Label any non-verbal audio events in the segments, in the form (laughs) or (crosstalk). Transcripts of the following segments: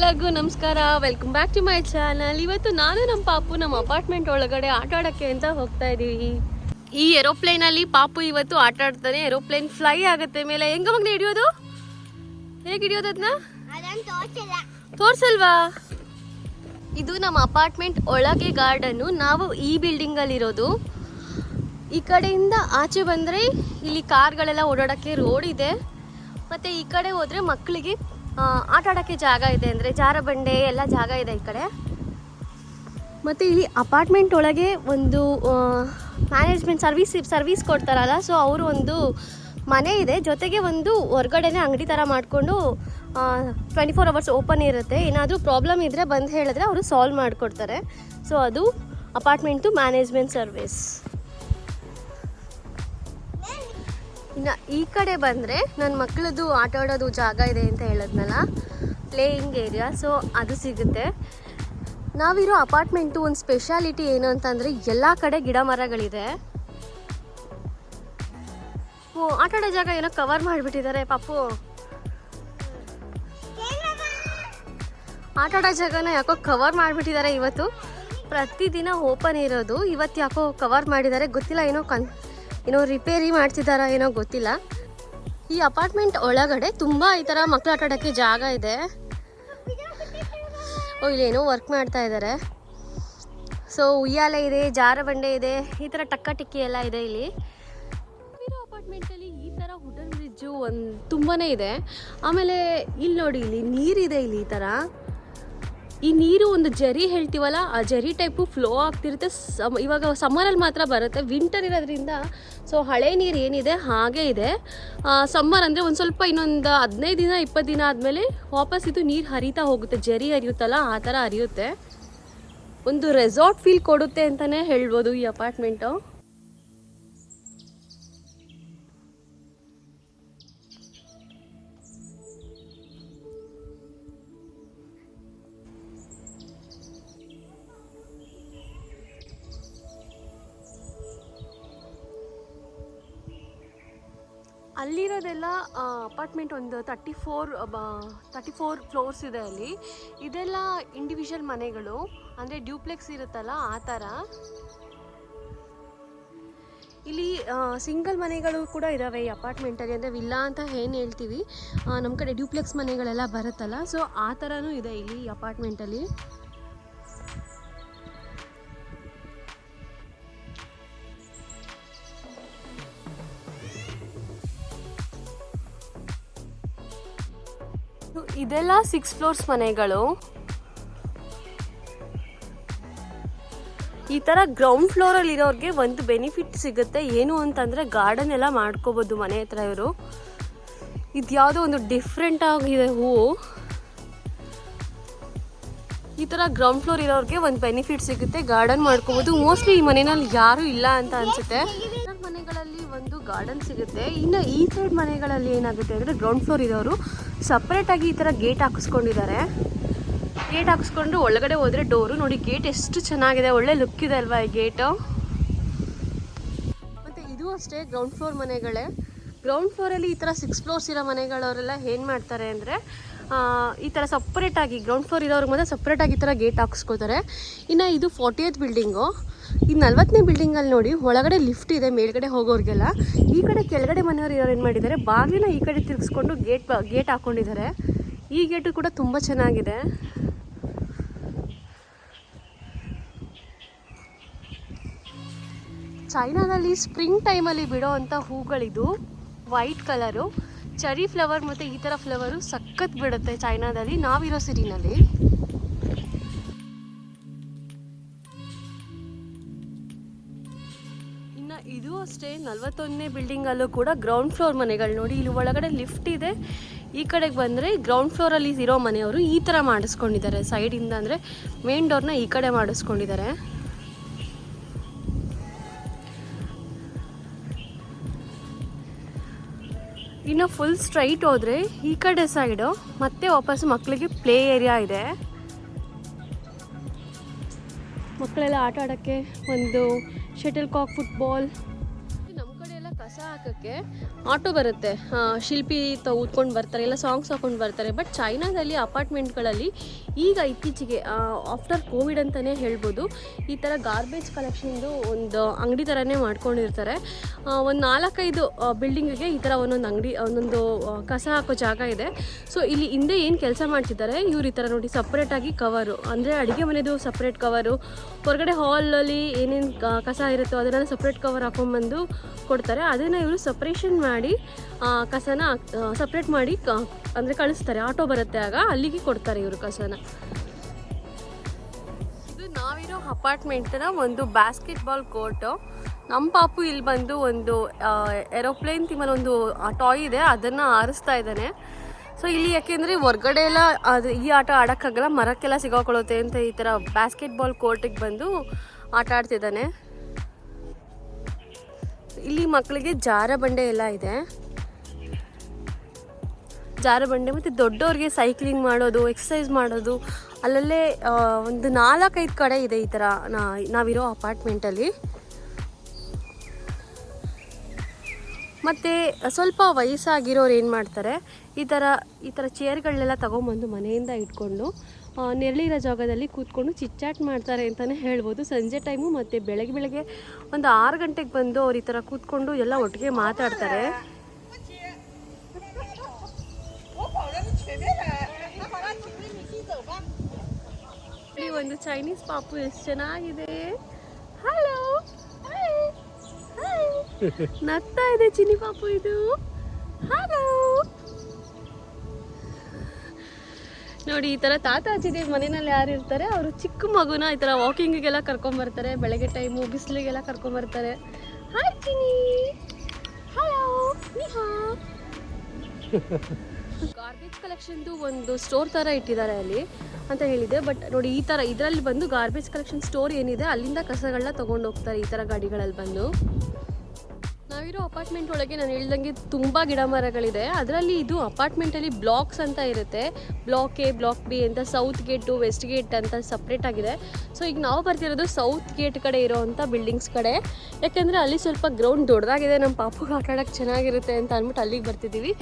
ಎಲ್ಲರಿಗೂ ನಮಸ್ಕಾರ. Welcome back to my channel ಇವತ್ತು ನಾನು ನಮ್ಮ ಪಾಪು ನಮ್ಮ ಅಪಾರ್ಟ್ಮೆಂಟ್ ಒಳಗಡೆ ಆಟ ಆಡೋಕ್ಕೆ ಅಂತ ಹೋಗ್ತಾ ಇದೀವಿ. ಈ ಏರೋಪ್ಲೇನ್ ಅಲ್ಲಿ ಪಾಪು ಇವತ್ತು ಆಟ ಆಡ್ತಾನೆ. ಏರೋಪ್ಲೇನ್ ಫ್ಲೈ ಆಗುತ್ತೆ ಮೇಲೆ. ಹೆಂಗ ಮಗ್ನ ಹಿಡಿಯೋದು? ಹೇಗೆ ಹಿಡಿಯೋದು ಅದನ್ನ ತೋರ್ಸಲ್ವಾ? ಇದು ನಮ್ಮ ಅಪಾರ್ಟ್ಮೆಂಟ್ ಒಳಗೆ ಗಾರ್ಡನ್ನು ನಾವು ಈ ಬಿಲ್ಡಿಂಗ್ ಅಲ್ಲಿ ಇರೋದು. ಈ ಕಡೆಯಿಂದ ಆಚೆ ಬಂದರೆ ಇಲ್ಲಿ ಕಾರ್ಗಳೆಲ್ಲ ಓಡಾಡೋಕ್ಕೆ ರೋಡ್ ಇದೆ. ಮತ್ತು ಈ ಕಡೆ ಹೋದರೆ ಮಕ್ಕಳಿಗೆ ಆಟ ಆಡೋಕ್ಕೆ ಜಾಗ ಇದೆ ಅಂದರೆ ಜಾರಬಂಡೆ, ಎಲ್ಲ ಜಾಗ ಇದೆ ಈ ಕಡೆ. ಮತ್ತು ಇಲ್ಲಿ ಅಪಾರ್ಟ್ಮೆಂಟ್ ಒಳಗೆ ಒಂದು ಮ್ಯಾನೇಜ್ಮೆಂಟ್ ಸರ್ವಿಸ್ ಸರ್ವಿಸ್ ಕೊಡ್ತಾರಲ್ಲ ಸೊ ಅವರು ಒಂದು ಮನೆ ಇದೆ. ಜೊತೆಗೆ ಒಂದು ಹೊರ್ಗಡೆನೇ ಅಂಗಡಿ ಥರ ಮಾಡಿಕೊಂಡು ಟ್ವೆಂಟಿ ಫೋರ್ ಅವರ್ಸ್ ಓಪನ್ ಇರುತ್ತೆ. ಏನಾದರೂ ಪ್ರಾಬ್ಲಮ್ ಇದ್ದರೆ ಬಂದು ಹೇಳಿದ್ರೆ ಅವರು ಸಾಲ್ವ್ ಮಾಡಿಕೊಡ್ತಾರೆ. ಸೊ ಅದು ಅಪಾರ್ಟ್ಮೆಂಟು ಮ್ಯಾನೇಜ್ಮೆಂಟ್ ಸರ್ವಿಸ್ ಇನ್ನು ಈ ಕಡೆ ಬಂದರೆ ನನ್ನ ಮಕ್ಕಳದು ಆಟ ಆಡೋದು ಜಾಗ ಇದೆ ಅಂತ ಹೇಳಿದ್ನಲ್ಲ ಪ್ಲೇಯಿಂಗ್ ಏರಿಯಾ ಸೊ ಅದು ಸಿಗುತ್ತೆ. ನಾವಿರೋ ಅಪಾರ್ಟ್ಮೆಂಟು ಒಂದು ಸ್ಪೆಷಾಲಿಟಿ ಏನು ಅಂತಂದರೆ ಎಲ್ಲ ಕಡೆ ಗಿಡ ಮರಗಳಿದೆ. ಓ, ಆಟ ಆಡೋ ಜಾಗ ಏನೋ ಕವರ್ ಮಾಡಿಬಿಟ್ಟಿದ್ದಾರೆ, ಪಾಪು. ಆಟ ಆಡೋ ಜಾಗನ ಯಾಕೋ ಕವರ್ ಮಾಡಿಬಿಟ್ಟಿದ್ದಾರೆ ಇವತ್ತು. ಪ್ರತಿದಿನ ಓಪನ್ ಇರೋದು, ಇವತ್ತು ಯಾಕೋ ಕವರ್ ಮಾಡಿದ್ದಾರೆ, ಗೊತ್ತಿಲ್ಲ, ಏನೋ ಕನ್ ಏನೋ ರಿಪೇರಿ ಮಾಡ್ತಿದ್ದಾರಾ ಏನೋ ಗೊತ್ತಿಲ್ಲ. ಈ ಅಪಾರ್ಟ್ಮೆಂಟ್ ಒಳಗಡೆ ತುಂಬ ಈ ಥರ ಮಕ್ಳು ಆಟ ಆಡೋಕ್ಕೆ ಜಾಗ ಇದೆ. ಓ ಇಲ್ಲಿ ಏನೋ ವರ್ಕ್ ಮಾಡ್ತಾ ಇದ್ದಾರೆ ಸೊ ಉಯ್ಯಾಲೆ ಇದೆ, ಜಾರಬಂಡೆ ಇದೆ, ಈ ಥರ ಟಕ್ಕ ಟಿಕ್ಕಿ ಎಲ್ಲ ಇದೆ ಇಲ್ಲಿ. ಅಪಾರ್ಟ್ಮೆಂಟ್ ಅಪಾರ್ಟ್ಮೆಂಟಲ್ಲಿ ಈ ಥರ ಹುಡನ್ ಬ್ರಿಡ್ಜು ಒಂದು ತುಂಬಾ ಇದೆ. ಆಮೇಲೆ, ಇಲ್ಲಿ ನೋಡಿ, ಇಲ್ಲಿ ನೀರಿದೆ ಇಲ್ಲಿ ಈ ಥರ ಈ ನೀರು ಒಂದು ಜರಿ ಹೇಳ್ತೀವಲ್ಲ, ಆ ಜರಿ ಟೈಪು ಫ್ಲೋ ಆಗ್ತಿರುತ್ತೆ. ಸಮ್, ಇವಾಗ ಸಮ್ಮರಲ್ಲಿ ಮಾತ್ರ ಬರುತ್ತೆ. ವಿಂಟರ್ ಇರೋದ್ರಿಂದ ಸೊ ಹಳೆ ನೀರು ಏನಿದೆ, ಹಾಗೆ ಇದೆ. ಸಮ್ಮರ್ ಅಂದರೆ ಒಂದು ಸ್ವಲ್ಪ ಇನ್ನೊಂದು ಹದಿನೈದು ದಿನ ಇಪ್ಪತ್ತು ದಿನ ಆದಮೇಲೆ ವಾಪಸ್ ಇದು ನೀರು ಹರಿತಾ ಹೋಗುತ್ತೆ. ಜರಿ ಹರಿಯುತ್ತಲ್ಲ, ಆ ಥರ ಹರಿಯುತ್ತೆ. ಒಂದು ರೆಸಾರ್ಟ್ ಫೀಲ್ ಕೊಡುತ್ತೆ ಅಂತಲೇ ಹೇಳ್ಬೋದು ಈ ಅಪಾರ್ಟ್ಮೆಂಟು ಅಲ್ಲಿರೋದೆಲ್ಲ ಅಪಾರ್ಟ್ಮೆಂಟ್ ಒಂದು thirty four thirty four floors ಇದೆ ಅಲ್ಲಿ. ಇದೆಲ್ಲ ಇಂಡಿವಿಜುವಲ್ ಮನೆಗಳು. ಅಂದರೆ ಡ್ಯೂಪ್ಲೆಕ್ಸ್ ಇರುತ್ತಲ್ಲ ಆ ಥರ. ಇಲ್ಲಿ ಸಿಂಗಲ್ ಮನೆಗಳು ಕೂಡ ಇದ್ದಾವೆ ಈ ಅಪಾರ್ಟ್ಮೆಂಟಲ್ಲಿ ಅಂದರೆ ವಿಲ್ಲಾ ಅಂತ ಏನು ಹೇಳ್ತೀವಿ. ನಮ್ಮ ಕಡೆ ಡ್ಯೂಪ್ಲೆಕ್ಸ್ ಮನೆಗಳೆಲ್ಲ ಬರುತ್ತಲ್ಲ. ಸೊ ಆ ಥರನೂ ಇದೆ ಇಲ್ಲಿ ಅಪಾರ್ಟ್ಮೆಂಟಲ್ಲಿ ಇದೆಲ್ಲ ಸಿಕ್ಸ್ ಫ್ಲೋರ್ಸ್ ಮನೆಗಳು. ಈ ಥರ ಗ್ರೌಂಡ್ ಫ್ಲೋರಲ್ಲಿ ಇರೋರಿಗೆ ಒಂದು ಬೆನಿಫಿಟ್ ಸಿಗುತ್ತೆ. ಏನು ಅಂತಂದರೆ ಗಾರ್ಡನ್ ಎಲ್ಲ ಮಾಡ್ಕೋಬೋದು ಮನೆ ಹತ್ರ ಇವರು. ಇದು ಯಾವುದೋ ಒಂದು ಡಿಫ್ರೆಂಟ್ ಆಗಿದೆ ಹೂವು ಈ ಥರ ಗ್ರೌಂಡ್ ಫ್ಲೋರ್ ಇರೋರಿಗೆ ಒಂದು ಬೆನಿಫಿಟ್ ಸಿಗುತ್ತೆ. ಗಾರ್ಡನ್ ಮಾಡ್ಕೋಬೋದು. ಮೋಸ್ಟ್ಲಿ ಈ ಮನೆಯಲ್ಲಿ ಯಾರು ಇಲ್ಲ ಅಂತ ಅನ್ಸುತ್ತೆ. ಮನೆಗಳಲ್ಲಿ ಒಂದು ಗಾರ್ಡನ್ ಸಿಗುತ್ತೆ. ಇನ್ನು ಈ ಸೈಡ್ ಮನೆಗಳಲ್ಲಿ ಏನಾಗುತ್ತೆ ಅಂದರೆ ಗ್ರೌಂಡ್ ಫ್ಲೋರ್ ಇರೋರು ಸಪ್ರೇಟಾಗಿ ಈ ಥರ ಗೇಟ್ ಹಾಕಿಸ್ಕೊಂಡಿದ್ದಾರೆ. ಗೇಟ್ ಹಾಕಿಸ್ಕೊಂಡು ಒಳಗಡೆ ಹೋದರೆ ಡೋರು ನೋಡಿ ಗೇಟ್ ಎಷ್ಟು ಚೆನ್ನಾಗಿದೆ, ಒಳ್ಳೆ ಲುಕ್ ಇದೆ ಅಲ್ವಾ ಈ ಗೇಟು ಮತ್ತು ಇದು ಅಷ್ಟೇ ಗ್ರೌಂಡ್ ಫ್ಲೋರ್ ಮನೆಗಳೇ. ಗ್ರೌಂಡ್ ಫ್ಲೋರಲ್ಲಿ ಈ ಥರ ಸಿಕ್ಸ್ ಫ್ಲೋರ್ಸ್ ಇರೋ ಮನೆಗಳವರೆಲ್ಲ ಏನು ಮಾಡ್ತಾರೆ ಅಂದರೆ ಈ ಥರ ಸಪ್ರೇಟಾಗಿ ಗ್ರೌಂಡ್ ಫ್ಲೋರ್ ಇರೋರಿಗೆ ಮಾತ್ರ ಸಪ್ರೇಟಾಗಿ ಈ ಥರ ಗೇಟ್ ಹಾಕಿಸ್ಕೋತಾರೆ ಇನ್ನು ಇದು ಫಾರ್ಟಿ ಏತ್ ಬಿಲ್ಡಿಂಗು ಈ ನಲ್ವತ್ತನೇ ಬಿಲ್ಡಿಂಗಲ್ಲಿ ನೋಡಿ ಒಳಗಡೆ ಲಿಫ್ಟ್ ಇದೆ, ಮೇಲ್ಗಡೆ ಹೋಗೋರಿಗೆಲ್ಲ. ಈ ಕಡೆ ಕೆಳಗಡೆ ಮನೆಯವರು ಇರೋರು ಏನು ಮಾಡಿದ್ದಾರೆ ಬಾಗಿಲನ್ನ ಈ ಕಡೆ ತಿರುಗಿಸ್ಕೊಂಡು ಗೇಟ್ ಗೇಟ್ ಹಾಕ್ಕೊಂಡಿದ್ದಾರೆ ಈ ಗೇಟು ಕೂಡ ತುಂಬ ಚೆನ್ನಾಗಿದೆ. ಚೈನಾದಲ್ಲಿ ಸ್ಪ್ರಿಂಗ್ ಟೈಮಲ್ಲಿ ಬಿಡೋ ಅಂಥ ಹೂಗಳಿದು ವೈಟ್ ಕಲರು ಚರಿ ಫ್ಲವರ್ ಮತ್ತು ಈ ಥರ ಫ್ಲವರು ಸಖತ್ ಬಿಡುತ್ತೆ ಚೈನಾದಲ್ಲಿ, ನಾವಿರೋ ಸಿಟಿನಲ್ಲಿ ಅಷ್ಟೇ, ನಲ್ವತ್ತೊಂದನೇ ಬಿಲ್ಡಿಂಗಲ್ಲೂ ಕೂಡ ಗ್ರೌಂಡ್ ಫ್ಲೋರ್ ಮನೆಗಳು ನೋಡಿ, ಇಲ್ಲಿ ಒಳಗಡೆ ಲಿಫ್ಟ್ ಇದೆ. ಈ ಕಡೆಗೆ ಬಂದರೆ ಗ್ರೌಂಡ್ ಫ್ಲೋರಲ್ಲಿ ಇರೋ ಮನೆಯವರು ಈ ಥರ ಮಾಡಿಸ್ಕೊಂಡಿದ್ದಾರೆ. ಸೈಡಿಂದ ಅಂದರೆ ಮೇನ್ ಡೋರ್ನ ಈ ಕಡೆ ಮಾಡಿಸ್ಕೊಂಡಿದ್ದಾರೆ. ಇನ್ನು ಫುಲ್ ಸ್ಟ್ರೈಟ್ ಹೋದರೆ ಈ ಕಡೆ ಸೈಡು ಮತ್ತೆ ವಾಪಸ್ ಮಕ್ಕಳಿಗೆ ಪ್ಲೇ ಏರಿಯಾ ಇದೆ. ಮಕ್ಕಳೆಲ್ಲ ಆಟ ಆಡೋಕ್ಕೆ ಒಂದು ಶಟಲ್ ಕಾಕ್ ಫುಟ್ಬಾಲ್ ಹಾಕೋಕ್ಕೆ ಆಟೋ ಬರುತ್ತೆ. ಶಿಲ್ಪಿ ತ ಊದ್ಕೊಂಡು ಬರ್ತಾರೆ ಇಲ್ಲ ಸಾಂಗ್ಸ್ ಹಾಕೊಂಡು ಬರ್ತಾರೆ ಬಟ್ ಚೈನಾದಲ್ಲಿ ಅಪಾರ್ಟ್ಮೆಂಟ್ಗಳಲ್ಲಿ ಈಗ ಇತ್ತೀಚೆಗೆ ಆಫ್ಟರ್ ಕೋವಿಡ್ ಅಂತಲೇ ಹೇಳ್ಬೋದು. ಈ ಥರ ಗಾರ್ಬೇಜ್ ಕಲೆಕ್ಷನ್ದು ಒಂದು ಅಂಗಡಿ ಥರನೇ ಮಾಡ್ಕೊಂಡಿರ್ತಾರೆ. ಒಂದು ನಾಲ್ಕೈದು ಬಿಲ್ಡಿಂಗಿಗೆ ಈ ಥರ ಒಂದೊಂದು ಅಂಗಡಿ, ಒಂದೊಂದು ಕಸ ಹಾಕೋ ಜಾಗ ಇದೆ. ಸೊ ಇಲ್ಲಿ ಹಿಂದೆ ಏನು ಕೆಲಸ ಮಾಡ್ತಿದ್ದಾರೆ, ಇವ್ರು ಈ ಥರ ನೋಡಿ ಸಪ್ರೇಟಾಗಿ ಕವರು ಅಂದರೆ ಅಡುಗೆ ಮನೆದು ಸಪ್ರೇಟ್ ಕವರು ಹೊರಗಡೆ ಹಾಲಲ್ಲಿ ಏನೇನು ಕಸ ಇರುತ್ತೋ ಅದನ್ನೆಲ್ಲ ಸಪ್ರೇಟ್ ಕವರ್ ಹಾಕೊಂಡ್ಬಂದು ಕೊಡ್ತಾರೆ. ಅದನ್ನು ಇವರು ಸಪ್ರೇಷನ್ ಮಾಡಿ ಕಸನ ಸಪ್ರೇಟ್ ಮಾಡಿ ಅಂದರೆ ಕಳಿಸ್ತಾರೆ. ಆಟೋ ಬರುತ್ತೆ ಆಗ, ಅಲ್ಲಿಗೆ ಕೊಡ್ತಾರೆ ಇವರು ಕಸನ. ಇದು ನಾವಿರೋ ಅಪಾರ್ಟ್ಮೆಂಟ್ನ ಒಂದು ಬ್ಯಾಸ್ಕೆಟ್ಬಾಲ್ ಕೋರ್ಟು ನಮ್ಮ ಪಾಪು ಇಲ್ಲಿ ಬಂದು ಒಂದು ಏರೋಪ್ಲೇನ್ ತಿಮ್ಮಲ್ಲಿ ಒಂದು ಟಾಯ್ ಇದೆ, ಅದನ್ನು ಆರಿಸ್ತಾ ಇದ್ದಾನೆ. ಸೊ ಇಲ್ಲಿ ಯಾಕೆಂದರೆ ಹೊರ್ಗಡೆ ಎಲ್ಲ, ಅದು ಈ ಆಟ ಆಡೋಕ್ಕಾಗಲ್ಲ, ಮರಕ್ಕೆಲ್ಲ ಸಿಗೋಕೊಳ್ಳುತ್ತೆ ಅಂತ ಈ ಥರ ಬ್ಯಾಸ್ಕೆಟ್ಬಾಲ್ ಕೋರ್ಟಿಗೆ ಬಂದು ಆಟ ಆಡ್ತಿದ್ದಾನೆ. ಇಲ್ಲಿ ಮಕ್ಕಳಿಗೆ ಜಾರ ಬಂಡೆ ಎಲ್ಲ ಇದೆ. ಜಾರ ಬಂಡೆ ಮತ್ತು ದೊಡ್ಡವ್ರಿಗೆ ಸೈಕ್ಲಿಂಗ್ ಮಾಡೋದು ಎಕ್ಸಸೈಸ್ ಮಾಡೋದು, ಅಲ್ಲಲ್ಲೇ ಒಂದು ನಾಲ್ಕೈದು ಕಡೆ ಇದೆ ಈ ಥರ ನಾವಿರೋ ಅಪಾರ್ಟ್ಮೆಂಟಲ್ಲಿ ಮತ್ತು ಸ್ವಲ್ಪ ವಯಸ್ಸಾಗಿರೋರು ಏನು ಮಾಡ್ತಾರೆ, ಈ ಥರ ಈ ಥರ ಚೇರ್ಗಳನ್ನೆಲ್ಲ ತೊಗೊಂಬಂದು ಮನೆಯಿಂದ ಇಟ್ಕೊಂಡು ನೆರಳಿರೋ ಜಾಗದಲ್ಲಿ ಕೂತ್ಕೊಂಡು ಚಿಚ್ಚಾಟ್ ಮಾಡ್ತಾರೆ ಅಂತಲೇ ಹೇಳ್ಬೋದು. ಸಂಜೆ ಟೈಮು ಮತ್ತು ಬೆಳಗ್ಗೆ ಬೆಳಗ್ಗೆ ಒಂದು ಆರು ಗಂಟೆಗೆ ಬಂದು ಅವ್ರು ಈ ಥರ ಕೂತ್ಕೊಂಡು ಎಲ್ಲ ಒಟ್ಟಿಗೆ ಮಾತಾಡ್ತಾರೆ. ಒಂದು ಚೈನೀಸ್ ಪಾಪು ಎಷ್ಟು ಚೆನ್ನಾಗಿದೆ. ಹಲೋ (laughs) ನಗ್ತಾ ಇದೆ ಚಿನಿ ಪಾಪು ಇದು. ಹಲೋ ನೋಡಿ ಈ ಥರ ತಾತ ಅಜ್ಜಿದೆ ಮನೆಯಲ್ಲಿ ಯಾರು ಇರ್ತಾರೆ ಅವರು ಚಿಕ್ಕ ಮಗುನ ಈ ಥರ ವಾಕಿಂಗಿಗೆಲ್ಲ ಕರ್ಕೊಂಬರ್ತಾರೆ ಬೆಳಗ್ಗೆ ಟೈಮು ಬಿಸಿಲಿಗೆಲ್ಲ ಕರ್ಕೊಂಬರ್ತಾರೆ ಹಾಯ್ ಚಿನಿ ಹಲೋ ನಿಹಾ (laughs) ಗಾರ್ಬೇಜ್ ಕಲೆಕ್ಷನ್ದು ಒಂದು ಸ್ಟೋರ್ ಥರ ಇಟ್ಟಿದ್ದಾರೆ ಅಲ್ಲಿ ಅಂತ ಹೇಳಿದೆ. ಬಟ್ ನೋಡಿ ಈ ಥರ ಇದರಲ್ಲಿ ಬಂದು ಗಾರ್ಬೇಜ್ ಕಲೆಕ್ಷನ್ ಸ್ಟೋರ್ ಏನಿದೆ, ಅಲ್ಲಿಂದ ಕಸಗಳನ್ನ ತೊಗೊಂಡು ಹೋಗ್ತಾರೆ ಈ ಥರ ಗಾಡಿಗಳಲ್ಲಿ ಬಂದು. ನಾವಿರೋ ಅಪಾರ್ಟ್ಮೆಂಟ್ ಒಳಗೆ ನಾನು ಹೇಳ್ದಂಗೆ ತುಂಬ ಗಿಡ ಮರಗಳಿದೆ. ಅದರಲ್ಲಿ ಇದು ಅಪಾರ್ಟ್ಮೆಂಟಲ್ಲಿ ಬ್ಲಾಕ್ಸ್ ಅಂತ ಇರುತ್ತೆ. ಬ್ಲಾಕ್ ಎ ಬ್ಲಾಕ್ ಬಿ ಅಂತ ಸೌತ್ ಗೇಟು ವೆಸ್ಟ್ ಗೇಟ್ ಅಂತ ಸಪ್ರೇಟ್ ಆಗಿದೆ. ಸೊ ಈಗ ನಾವು ಬರ್ತಿರೋದು ಸೌತ್ ಗೇಟ್ ಕಡೆ ಇರೋವಂಥ ಬಿಲ್ಡಿಂಗ್ಸ್ ಕಡೆ. ಯಾಕೆಂದರೆ ಅಲ್ಲಿ ಸ್ವಲ್ಪ ಗ್ರೌಂಡ್ ದೊಡ್ಡದಾಗಿದೆ ನಮ್ಮ ಪಾಪುಗೆ ಆಟ ಚೆನ್ನಾಗಿರುತ್ತೆ ಅಂತ ಅಂದ್ಬಿಟ್ಟು ಅಲ್ಲಿಗೆ ಬರ್ತಿದ್ದೀವಿ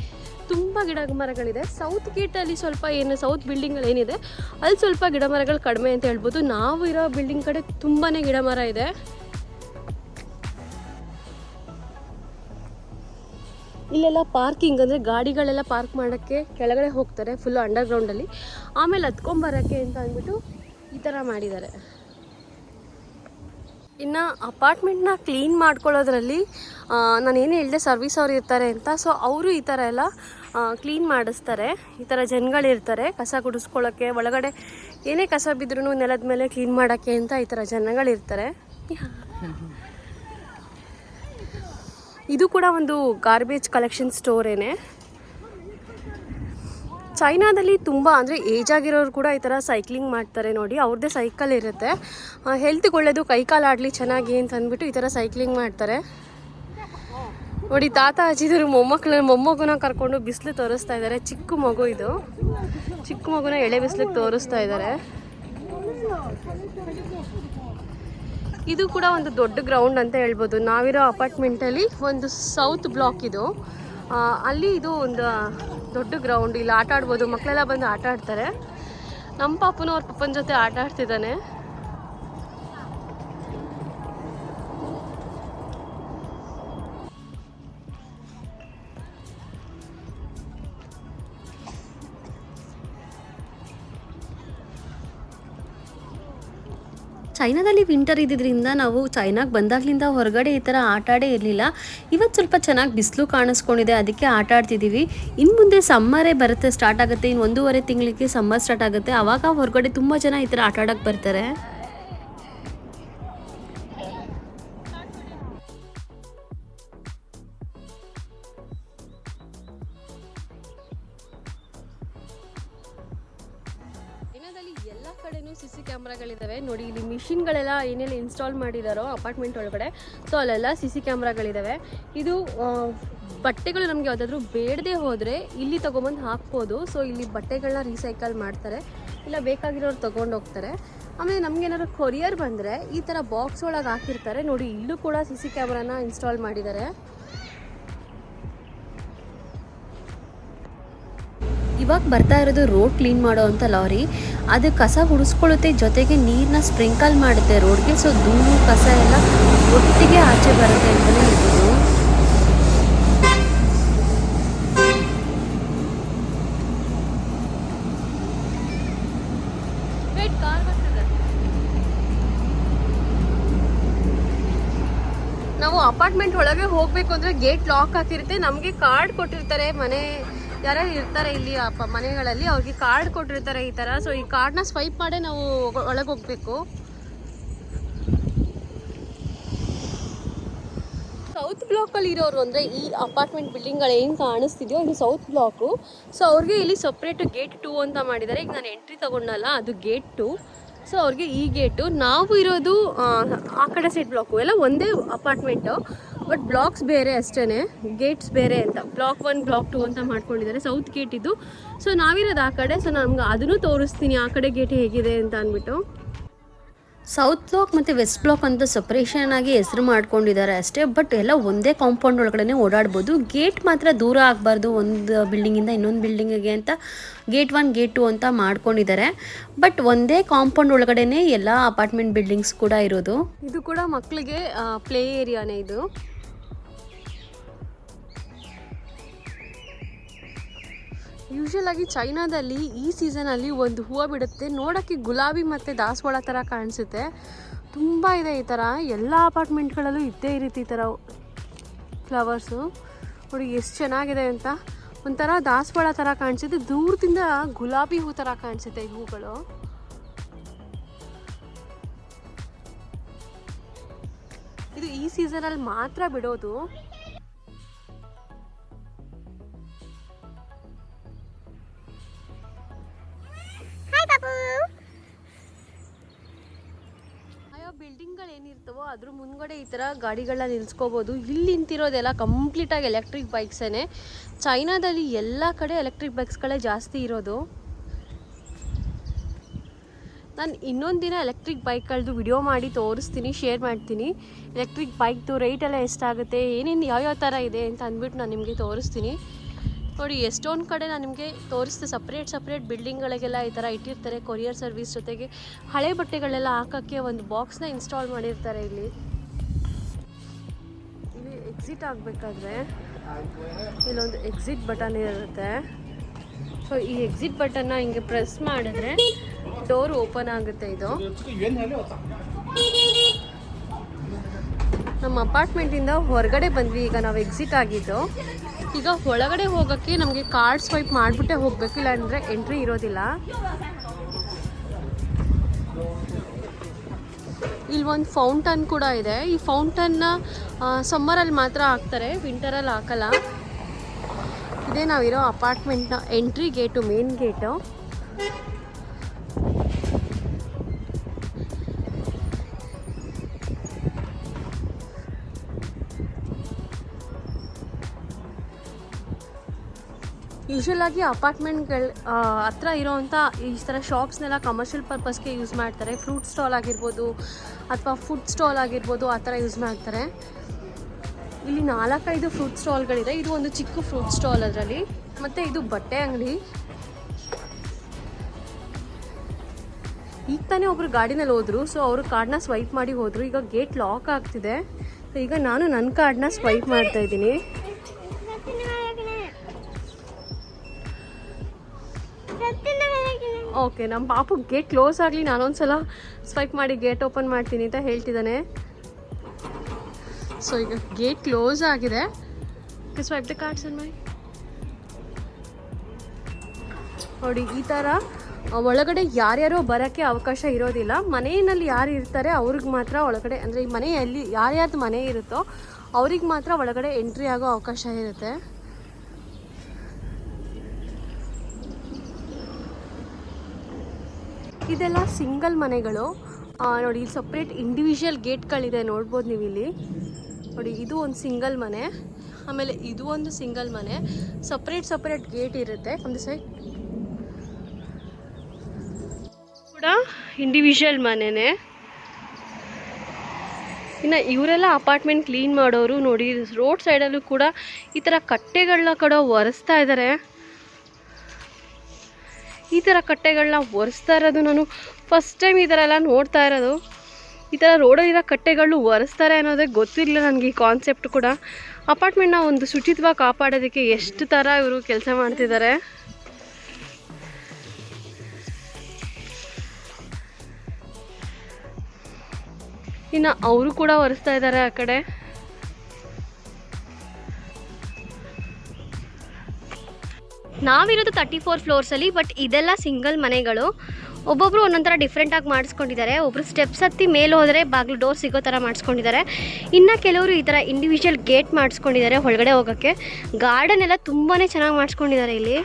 ತುಂಬ ಗಿಡ ಮರಗಳಿದೆ. ಸೌತ್ ಗೇಟಲ್ಲಿ ಸ್ವಲ್ಪ ಏನು ಸೌತ್ ಬಿಲ್ಡಿಂಗಲ್ಲಿ ಏನಿದೆ, ಅಲ್ಲಿ ಸ್ವಲ್ಪ ಗಿಡ ಮರಗಳು ಕಡಿಮೆ ಅಂತ ಹೇಳ್ಬೋದು. ನಾವು ಇರೋ ಬಿಲ್ಡಿಂಗ್ ಕಡೆ ತುಂಬಾ ಗಿಡ ಮರ ಇದೆ. ಇಲ್ಲೆಲ್ಲ ಪಾರ್ಕಿಂಗ್ ಅಂದರೆ ಗಾಡಿಗಳೆಲ್ಲ ಪಾರ್ಕ್ ಮಾಡೋಕ್ಕೆ ಕೆಳಗಡೆ ಹೋಗ್ತಾರೆ ಫುಲ್ ಅಂಡರ್ಗ್ರೌಂಡಲ್ಲಿ ಆಮೇಲೆ ಹತ್ಕೊಂಬರೋಕ್ಕೆ ಅಂತ ಅಂದ್ಬಿಟ್ಟು ಈ ಥರ ಮಾಡಿದ್ದಾರೆ. ಇನ್ನು ಅಪಾರ್ಟ್ಮೆಂಟ್ನ ಕ್ಲೀನ್ ಮಾಡ್ಕೊಳ್ಳೋದ್ರಲ್ಲಿ ನಾನು ಏನು ಹೇಳಿದೆ ಸರ್ವಿಸ್ ಅವ್ರು ಇರ್ತಾರೆ ಅಂತ. ಸೊ ಅವರು ಈ ಥರ ಎಲ್ಲ ಕ್ಲೀನ್ ಮಾಡಿಸ್ತಾರೆ. ಈ ಥರ ಜನಗಳಿರ್ತಾರೆ. ಕಸ ಗುಡಿಸ್ಕೊಳ್ಳೋಕ್ಕೆ ಒಳಗಡೆ ಏನೇ ಕಸ ಬಿದ್ರೂ ನೆಲದ ಮೇಲೆ ಕ್ಲೀನ್ ಮಾಡೋಕ್ಕೆ ಅಂತ ಈ ಥರ ಜನಗಳಿರ್ತಾರೆ. ಇದು ಕೂಡ ಒಂದು ಗಾರ್ಬೇಜ್ ಕಲೆಕ್ಷನ್ ಸ್ಟೋರೇನೆ ಚೈನಾದಲ್ಲಿ ತುಂಬ ಅಂದರೆ ಏಜ್ ಆಗಿರೋರು ಕೂಡ ಈ ಥರ ಸೈಕ್ಲಿಂಗ್ ಮಾಡ್ತಾರೆ ನೋಡಿ. ಅವ್ರದ್ದೇ ಸೈಕಲ್ ಇರುತ್ತೆ. ಹೆಲ್ತ್ಗೆ ಒಳ್ಳೇದು ಕೈಕಾಲು ಆಡಲಿ ಚೆನ್ನಾಗಿ ಅಂತ ಅಂದ್ಬಿಟ್ಟು ಈ ಥರ ಸೈಕ್ಲಿಂಗ್ ಮಾಡ್ತಾರೆ. ನೋಡಿ, ತಾತ ಹಚ್ಚಿದ್ರು ಮೊಮ್ಮಕ್ಕಳ ಮೊಮ್ಮಗುನ ಕರ್ಕೊಂಡು ಬಿಸಿಲು ತೋರಿಸ್ತಾ ಇದ್ದಾರೆ. ಚಿಕ್ಕ ಮಗು ಇದು. ಚಿಕ್ಕ ಮಗುನ ಎಳೆ ಬಿಸಿಲಿಗೆ ತೋರಿಸ್ತಾ ಇದ್ದಾರೆ. ಇದು ಕೂಡ ಒಂದು ದೊಡ್ಡ ಗ್ರೌಂಡ್ ಅಂತ ಹೇಳ್ಬೋದು. ನಾವಿರೋ ಅಪಾರ್ಟ್ಮೆಂಟಲ್ಲಿ ಒಂದು ಸೌತ್ ಬ್ಲಾಕ್ ಇದು. ಅಲ್ಲಿ ಇದು ಒಂದು ದೊಡ್ಡ ಗ್ರೌಂಡ್ ಇಲ್ಲಿ ಆಟ ಆಡ್ಬೋದು. ಮಕ್ಕಳೆಲ್ಲ ಬಂದು ಆಟ ಆಡ್ತಾರೆ. ನಮ್ಮ ಪಾಪನೂ ಅವ್ರ ಪಪ್ಪನ ಜೊತೆ ಆಟ ಆಡ್ತಿದ್ದಾನೆ. ಚೈನಾದಲ್ಲಿ ವಿಂಟರ್ ಇದ್ದಿದ್ದರಿಂದ ನಾವು ಚೈನಾಗೆ ಬಂದಾಗ್ಲಿಂದ ಹೊರಗಡೆ ಈ ಥರ ಆಟ ಆಡೇ ಇರಲಿಲ್ಲ. ಇವತ್ತು ಸ್ವಲ್ಪ ಚೆನ್ನಾಗಿ ಬಿಸಿಲು ಕಾಣಿಸ್ಕೊಂಡಿದೆ, ಅದಕ್ಕೆ ಆಟ ಆಡ್ತಿದ್ದೀವಿ ಇನ್ನು ಮುಂದೆ ಸಮ್ಮರೇ ಬರುತ್ತೆ ಸ್ಟಾರ್ಟ್ ಆಗುತ್ತೆ. ಇನ್ನು ಒಂದೂವರೆ ತಿಂಗಳಿಗೆ ಸಮ್ಮರ್ ಸ್ಟಾರ್ಟ್ ಆಗುತ್ತೆ. ಆವಾಗ ಹೊರಗಡೆ ತುಂಬ ಜನ ಈ ಥರ ಆಟ ಆಡೋಕ್ಕೆ ಬರ್ತಾರೆ. ಏನೆಲ್ಲ ಇನ್ಸ್ಟಾಲ್ ಮಾಡಿದಾರೋ ಅಪಾರ್ಟ್ಮೆಂಟ್ ಒಳಗಡೆ ಸೊ ಅಲ್ಲೆಲ್ಲ ಸಿ ಸಿ ಕ್ಯಾಮ್ರಾಗಳಿದ್ದಾವೆ ಇದು ಬಟ್ಟೆಗಳು ನಮಗೆ ಯಾವುದಾದ್ರೂ ಬೇಡದೆ ಹೋದರೆ ಇಲ್ಲಿ ತೊಗೊಂಬಂದು ಹಾಕ್ಬೋದು. ಸೊ ಇಲ್ಲಿ ಬಟ್ಟೆಗಳನ್ನ ರೀಸೈಕಲ್ ಮಾಡ್ತಾರೆ. ಇಲ್ಲ ಬೇಕಾಗಿರೋರು ತೊಗೊಂಡು ಹೋಗ್ತಾರೆ. ಆಮೇಲೆ ನಮ್ಗೆ ಏನಾದ್ರು ಕೊರಿಯರ್ ಬಂದರೆ ಈ ಥರ ಬಾಕ್ಸ್ ಒಳಗೆ ಹಾಕಿರ್ತಾರೆ. ನೋಡಿ, ಇಲ್ಲೂ ಕೂಡ ಸಿ ಸಿ ಕ್ಯಾಮ್ರಾನ ಇನ್ಸ್ಟಾಲ್ ಮಾಡಿದ್ದಾರೆ. ಇವಾಗ ಬರ್ತಾ ಇರೋದು ರೋಡ್ ಕ್ಲೀನ್ ಮಾಡೋ ಲಾರಿ ಅದು ಕಸ ಗುಡಿಸ್ಕೊಳ್ಳುತ್ತೆ ಜೊತೆಗೆ ನೀರನ್ನ ಸ್ಪ್ರಿಂಕಲ್ ಮಾಡುತ್ತೆ ರೋಡ್ಗೆ ಸೊ ಧೂಳು, ಕಸ ಎಲ್ಲ ಒಟ್ಟಿಗೆ ಆಚೆ ಬರುತ್ತೆ ಅಂತಲೇ ಹೇಳ್ಬೋದು. ನಾವು ಅಪಾರ್ಟ್ಮೆಂಟ್ ಒಳಗೆ ಹೋಗ್ಬೇಕು ಅಂದ್ರೆ ಗೇಟ್ ಲಾಕ್ ಹಾಕಿರುತ್ತೆ. ನಮಗೆ ಕಾರ್ಡ್ ಕೊಟ್ಟಿರ್ತಾರೆ ಮನೆ ಯಾರ್ಯಾರು ಇರ್ತಾರೆ ಇಲ್ಲಿ ಅಪ್ಪ ಮನೆಗಳಲ್ಲಿ, ಅವ್ರಿಗೆ ಕಾರ್ಡ್ ಕೊಟ್ಟಿರ್ತಾರೆ ಈ ತರ. ಸೊ ಈ ಕಾರ್ಡ್ನ ಸ್ವೈಪ್ ಮಾಡೇ ನಾವು ಒಳಗೆ ಹೋಗ್ಬೇಕು. ಸೌತ್ ಬ್ಲಾಕಲ್ಲಿ ಇರೋರು ಅಂದರೆ ಈ ಅಪಾರ್ಟ್ಮೆಂಟ್ ಬಿಲ್ಡಿಂಗ್ಗಳು ಏನು ಕಾಣಿಸ್ತಿದೆಯೋ ಇದು ಸೌತ್ ಬ್ಲಾಕು ಸೊ ಅವ್ರಿಗೆ ಇಲ್ಲಿ ಸಪ್ರೇಟ್ ಗೇಟ್ ಟೂ ಅಂತ ಮಾಡಿದ್ದಾರೆ. ಈಗ ನಾನು ಎಂಟ್ರಿ ತಗೊಂಡಲ್ಲ, ಅದು ಗೇಟ್ ಟು ಸೊ ಅವ್ರಿಗೆ ಈ ಗೇಟು ನಾವು ಇರೋದು, ಆ ಕಡೆ ಸೈಡ್ ಬ್ಲಾಕು ಎಲ್ಲ ಒಂದೇ ಅಪಾರ್ಟ್ಮೆಂಟು ಬಟ್ ಬ್ಲಾಕ್ಸ್ ಬೇರೆ ಅಷ್ಟೇ ಗೇಟ್ಸ್ ಬೇರೆ ಅಂತ. ಬ್ಲಾಕ್ ಒನ್ ಬ್ಲಾಕ್ ಟು ಅಂತ ಮಾಡ್ಕೊಂಡಿದ್ದಾರೆ ಸೌತ್ ಗೇಟ್ ಇದು. ಸೊ ನಾವಿರೋದು ಆ ಕಡೆ ಸೊ ನಮ್ಗೆ ಅದನ್ನು ತೋರಿಸ್ತೀನಿ ಆ ಕಡೆ ಗೇಟ್ ಹೇಗಿದೆ ಅಂತ ಅಂದ್ಬಿಟ್ಟು. ಸೌತ್ ಬ್ಲಾಕ್ ಮತ್ತು ವೆಸ್ಟ್ ಬ್ಲಾಕ್ ಅಂತ ಸಪ್ರೇಷನ್ ಆಗಿ ಹೆಸರು ಮಾಡ್ಕೊಂಡಿದ್ದಾರೆ ಅಷ್ಟೇ ಬಟ್ ಎಲ್ಲ ಒಂದೇ ಕಾಂಪೌಂಡ್ ಒಳಗಡೆ ಓಡಾಡ್ಬೋದು. ಗೇಟ್ ಮಾತ್ರ ದೂರ ಆಗಬಾರ್ದು ಒಂದು ಬಿಲ್ಡಿಂಗಿಂದ ಇನ್ನೊಂದು ಬಿಲ್ಡಿಂಗಿಗೆ ಅಂತ ಗೇಟ್ ಒನ್ ಗೇಟ್ ಟು ಅಂತ ಮಾಡ್ಕೊಂಡಿದ್ದಾರೆ. ಬಟ್ ಒಂದೇ ಕಾಂಪೌಂಡ್ ಒಳಗಡೆ ಎಲ್ಲ ಅಪಾರ್ಟ್ಮೆಂಟ್ ಬಿಲ್ಡಿಂಗ್ಸ್ ಕೂಡ ಇರೋದು. ಇದು ಕೂಡ ಮಕ್ಕಳಿಗೆ ಪ್ಲೇ ಏರಿಯಾನೇ ಇದು. ಆಗಿ ಚೈನಾದಲ್ಲಿ ಈ ಸೀಸನಲ್ಲಿ ಒಂದು ಹೂವು ಬಿಡುತ್ತೆ. ನೋಡೋಕ್ಕೆ ಗುಲಾಬಿ ಮತ್ತು ದಾಸವಾಳ ಥರ ಕಾಣಿಸುತ್ತೆ. ತುಂಬ ಇದೆ ಈ ಥರ. ಎಲ್ಲ ಅಪಾರ್ಟ್ಮೆಂಟ್ಗಳಲ್ಲೂ ಇದ್ದೇ ಇರುತ್ತೆ ಈ ಥರ ಫ್ಲವರ್ಸು. ನೋಡಿ ಎಷ್ಟು ಚೆನ್ನಾಗಿದೆ ಅಂತ. ಒಂಥರ ದಾಸವಾಳ ಥರ ಕಾಣಿಸುತ್ತೆ. ದೂರದಿಂದ ಗುಲಾಬಿ ಹೂ ಥರ ಕಾಣಿಸುತ್ತೆ ಈ ಹೂಗಳು. ಇದು ಈ ಸೀಸನಲ್ಲಿ ಮಾತ್ರ ಬಿಡೋದು. ಥರ ಗಾಡಿಗಳನ್ನ ನಿಲ್ಸ್ಕೋಬೋದು. ಇಲ್ಲಿ ನಿಂತಿರೋದೆಲ್ಲ ಕಂಪ್ಲೀಟಾಗಿ ಎಲೆಕ್ಟ್ರಿಕ್ ಬೈಕ್ಸೇನೆ ಚೈನಾದಲ್ಲಿ ಎಲ್ಲ ಕಡೆ ಎಲೆಕ್ಟ್ರಿಕ್ ಬೈಕ್ಸ್ಗಳೇ ಜಾಸ್ತಿ ಇರೋದು. ನಾನು ಇನ್ನೊಂದು ದಿನ ಎಲೆಕ್ಟ್ರಿಕ್ ಬೈಕ್ಗಳದ್ದು ವಿಡಿಯೋ ಮಾಡಿ ತೋರಿಸ್ತೀನಿ ಶೇರ್ ಮಾಡ್ತೀನಿ. ಎಲೆಕ್ಟ್ರಿಕ್ ಬೈಕ್ದು ರೇಟ್ ಎಲ್ಲ ಎಷ್ಟಾಗುತ್ತೆ, ಏನೇನು ಯಾವ್ಯಾವ ಥರ ಇದೆ ಅಂತ ಅಂದ್ಬಿಟ್ಟು ನಾನು ನಿಮಗೆ ತೋರಿಸ್ತೀನಿ. ನೋಡಿ, ಎಷ್ಟೊಂದು ಕಡೆ ನಾನು ನಿಮಗೆ ತೋರಿಸ್ದೆ ಸಪ್ರೇಟ್ ಸಪ್ರೇಟ್ ಬಿಲ್ಡಿಂಗ್ಗಳಿಗೆಲ್ಲ ಈ ಥರ ಇಟ್ಟಿರ್ತಾರೆ ಕೊರಿಯರ್ ಸರ್ವಿಸ್ ಜೊತೆಗೆ. ಹಳೆ ಬಟ್ಟೆಗಳೆಲ್ಲ ಹಾಕೋಕ್ಕೆ ಒಂದು ಬಾಕ್ಸ್ನ ಇನ್ಸ್ಟಾಲ್ ಮಾಡಿರ್ತಾರೆ ಇಲ್ಲಿ. ಎಕ್ಸಿಟ್ ಆಗಬೇಕಾದ್ರೆ ಇಲ್ಲೊಂದು ಎಕ್ಸಿಟ್ ಬಟನ್ ಇರುತ್ತೆ. ಸೊ ಈ ಎಕ್ಸಿಟ್ ಬಟನ್ನ ಹಿಂಗೆ ಪ್ರೆಸ್ ಮಾಡಿದ್ರೆ ಡೋರ್ ಓಪನ್ ಆಗುತ್ತೆ ಇದು. ನಮ್ಮ ಅಪಾರ್ಟ್ಮೆಂಟಿಂದ ಹೊರಗಡೆ ಬಂದ್ವಿ. ಈಗ ನಾವು ಎಕ್ಸಿಟ್ ಆಗಿದ್ದು. ಈಗ ಒಳಗಡೆ ಹೋಗೋಕ್ಕೆ ನಮಗೆ ಕಾರ್ಡ್ ಸ್ವೈಪ್ ಮಾಡಿಬಿಟ್ಟೆ ಹೋಗಬೇಕು. ಇಲ್ಲ ಅಂದರೆ ಎಂಟ್ರಿ ಇರೋದಿಲ್ಲ. ಇಲ್ಲಿ ಒಂದು ಫೌಂಟನ್ ಕೂಡ ಇದೆ. ಈ ಫೌಂಟನ್ನ ಸಮ್ಮರಲ್ಲಿ ಮಾತ್ರ ಹಾಕ್ತಾರೆ ವಿಂಟರಲ್ಲಿ ಹಾಕಲ್ಲ. ಇದೇ ನಾವಿರೋ ಅಪಾರ್ಟ್ಮೆಂಟ್ನ entry gate main gate usual ಆಗಿ ಅಪಾರ್ಟ್ಮೆಂಟ್ಗಳ ಹತ್ರ ಇರೋವಂಥ ಈ ಥರ ಶಾಪ್ಸ್ನೆಲ್ಲ ಕಮರ್ಷಿಯಲ್ ಪರ್ಪಸ್ಗೆ ಯೂಸ್ ಮಾಡ್ತಾರೆ. ಫ್ರೂಟ್ ಸ್ಟಾಲ್ ಆಗಿರ್ಬೋದು ಅಥವಾ ಫುಡ್ ಸ್ಟಾಲ್ ಆಗಿರ್ಬೋದು, ಆ ಥರ ಯೂಸ್ ಮಾಡ್ತಾರೆ. ಇಲ್ಲಿ ನಾಲ್ಕೈದು ಫ್ರೂಟ್ ಸ್ಟಾಲ್ಗಳಿದೆ ಇದು ಒಂದು ಚಿಕ್ಕ ಫ್ರೂಟ್ ಸ್ಟಾಲ್ ಅದರಲ್ಲಿ. ಮತ್ತು ಇದು ಬಟ್ಟೆ ಅಂಗಡಿ. ಈಗ ತಾನೇ ಒಬ್ರು ಗಾಡಿನಲ್ಲಿ ಹೋದ್ರು ಸೊ ಅವರು ಕಾರ್ಡ್ನ ಸ್ವೈಪ್ ಮಾಡಿ ಹೋದರು. ಈಗ ಗೇಟ್ ಲಾಕ್ ಆಗ್ತಿದೆ. ಸೊ ಈಗ ನಾನು ನನ್ನ ಕಾರ್ಡ್ನ ಸ್ವೈಪ್ ಮಾಡ್ತಾ ಇದ್ದೀನಿ. ಓಕೆ ನಮ್ಮ ಪಾಪು ಗೇಟ್ ಕ್ಲೋಸ್ ಆಗಲಿ, ನಾನೊಂದ್ಸಲ ಸ್ವೈಪ್ ಮಾಡಿ ಗೇಟ್ ಓಪನ್ ಮಾಡ್ತೀನಿ ಅಂತ ಹೇಳ್ತಿದ್ದಾನೆ. ಸೊ ಈಗ ಗೇಟ್ ಕ್ಲೋಸ್ ಆಗಿದೆ. Swipe the cards on my ನೋಡಿ, ಈ ಥರ ಒಳಗಡೆ ಯಾರ್ಯಾರೋ ಬರೋಕ್ಕೆ ಅವಕಾಶ ಇರೋದಿಲ್ಲ. ಮನೆಯಲ್ಲಿ ಯಾರು ಇರ್ತಾರೆ, ಅವ್ರಿಗೆ ಮಾತ್ರ ಒಳಗಡೆ, ಅಂದರೆ ಈ ಮನೆಯಲ್ಲಿ ಯಾರ್ಯಾರ್ದು ಮನೆ ಇರುತ್ತೋ, ಅವ್ರಿಗೆ ಮಾತ್ರ ಒಳಗಡೆ ಎಂಟ್ರಿ ಆಗೋ ಅವಕಾಶ ಇರುತ್ತೆ. ಇದೆಲ್ಲ ಸಿಂಗಲ್ ಮನೆಗಳು. ನೋಡಿ, ಇಲ್ಲಿ ಸಪ್ರೇಟ್ ಇಂಡಿವಿಜುವಲ್ ಗೇಟ್ಗಳಿದೆ ನೋಡ್ಬೋದು ನೀವು ಇಲ್ಲಿ ನೋಡಿ, ಇದು ಒಂದು ಸಿಂಗಲ್ ಮನೆ. ಆಮೇಲೆ ಇದು ಒಂದು ಸಿಂಗಲ್ ಮನೆ. ಸಪ್ರೇಟ್ ಸಪ್ರೇಟ್ ಗೇಟ್ ಇರುತ್ತೆ. ಒಂದು ಸೈಡ್ ಕೂಡ ಇಂಡಿವಿಜುವಲ್ ಮನೆನೇ. ಇನ್ನು ಇವರೆಲ್ಲ ಅಪಾರ್ಟ್ಮೆಂಟ್ ಕ್ಲೀನ್ ಮಾಡೋರು, ನೋಡಿ ರೋಡ್ ಸೈಡಲ್ಲೂ ಕೂಡ ಈ ಥರ ಕಟ್ಟೆಗಳನ್ನ ಕೂಡ ಒರೆಸ್ತಾ ಇದ್ದಾರೆ ಈ ಥರ ಕಟ್ಟೆಗಳನ್ನ ಒರೆಸ್ತಾ ಇರೋದು ನಾನು ಫಸ್ಟ್ ಟೈಮ್ ಈ ಥರ ಎಲ್ಲ ನೋಡ್ತಾ ಇರೋದು. ಈ ಥರ ರೋಡಲ್ಲಿರೋ ಕಟ್ಟೆಗಳು ಒರೆಸ್ತಾರೆ ಅನ್ನೋದೇ ಗೊತ್ತಿರಲಿಲ್ಲ ನನಗೆ ಈ ಕಾನ್ಸೆಪ್ಟ್ ಕೂಡ. ಅಪಾರ್ಟ್ಮೆಂಟ್ನ ಒಂದು ಶುಚಿತ್ವ ಕಾಪಾಡೋದಕ್ಕೆ ಎಷ್ಟು ಥರ ಇವರು ಕೆಲಸ ಮಾಡ್ತಿದ್ದಾರೆ. ಇನ್ನು ಅವರು ಕೂಡ ಒರೆಸ್ತಾ ಇದ್ದಾರೆ ಆ ಕಡೆ. ನಾವಿರೋದು ತರ್ಟಿ ಫೋರ್ ಫ್ಲೋರ್ಸಲ್ಲಿ ಬಟ್ ಇದೆಲ್ಲ ಸಿಂಗಲ್ ಮನೆಗಳು. ಒಬ್ಬೊಬ್ರು ಒಂದೊಂಥರ ಡಿಫ್ರೆಂಟಾಗಿ ಮಾಡಿಸ್ಕೊಂಡಿದ್ದಾರೆ. ಒಬ್ಬರು ಸ್ಟೆಪ್ಸ್ ಹತ್ತಿ ಮೇಲೆ ಹೋದರೆ ಬಾಗಿಲು ಡೋರ್ ಸಿಗೋ ಥರ ಮಾಡಿಸ್ಕೊಂಡಿದ್ದಾರೆ. ಇನ್ನು ಕೆಲವರು ಈ ಥರ ಇಂಡಿವಿಜುವಲ್ ಗೇಟ್ ಮಾಡಿಸ್ಕೊಂಡಿದ್ದಾರೆ ಒಳಗಡೆ ಹೋಗೋಕ್ಕೆ. ಗಾರ್ಡನ್ ಎಲ್ಲ ತುಂಬಾ ಚೆನ್ನಾಗಿ ಮಾಡಿಸ್ಕೊಂಡಿದ್ದಾರೆ ಇಲ್ಲಿ.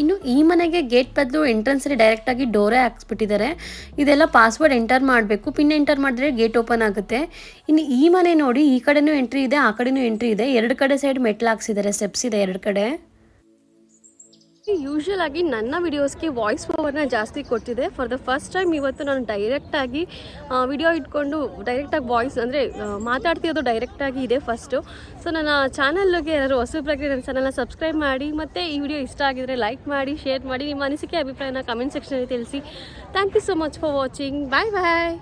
ಇನ್ನು ಈ ಮನೆಗೆ ಗೇಟ್ ಬದಲು ಡೈರೆಕ್ಟ್ ಡೈರೆಕ್ಟಾಗಿ ಡೋರೇ ಹಾಕ್ಸ್ಬಿಟ್ಟಿದ್ದಾರೆ ಇದೆಲ್ಲ ಪಾಸ್ವರ್ಡ್ ಎಂಟರ್ ಮಾಡಬೇಕು ಪಿನ್ ಎಂಟರ್ ಮಾಡಿದ್ರೆ ಗೇಟ್ ಓಪನ್ ಆಗುತ್ತೆ. ಇನ್ನು ಈ ಮನೆ ನೋಡಿ ಈ ಕಡೆನೂ ಎಂಟ್ರಿ ಇದೆ, ಆ ಕಡೆನೂ ಎಂಟ್ರಿ ಇದೆ. ಎರಡು ಕಡೆ ಸೈಡ್ ಮೆಟ್ಲು ಹಾಕ್ಸಿದ್ದಾರೆ ಸ್ಟೆಪ್ಸ್ ಇದೆ ಎರಡು ಕಡೆ. ಯೂಶ್ವಲ್ ಆಗಿ ನನ್ನ ವಿಡಿಯೋಸ್ಗೆ ವಾಯ್ಸ್ ಓವರ್ನ ಜಾಸ್ತಿ ಕೊಟ್ಟಿದೆ. ಫಾರ್ ದ ಫಸ್ಟ್ ಟೈಮ್ ಇವತ್ತು ನಾನು ಡೈರೆಕ್ಟಾಗಿ ವಿಡಿಯೋ ಇಟ್ಕೊಂಡು ಡೈರೆಕ್ಟಾಗಿ ವಾಯ್ಸ್ ಅಂದರೆ ಮಾತಾಡ್ತಿರೋದು ಡೈರೆಕ್ಟಾಗಿ ಇದೆ ಫಸ್ಟು ಸೊ ನನ್ನ ಚಾನಲ್ಗೆ ಯಾರು ಪ್ರಕ್ರಿಯೆ ನನ್ನ ಚಾನಲ್ನ ಸಬ್ಸ್ಕ್ರೈಬ್ ಮಾಡಿ, ಮತ್ತು ಈ ವಿಡಿಯೋ ಇಷ್ಟ ಆಗಿದರೆ ಲೈಕ್ ಮಾಡಿ ಶೇರ್ ಮಾಡಿ, ನಿಮ್ಮ ಅನಿಸಿಕೆ, ಅಭಿಪ್ರಾಯನ ಕಮೆಂಟ್ ಸೆಕ್ಷನಲ್ಲಿ ತಿಳಿಸಿ. Thank you so much for watching bye bye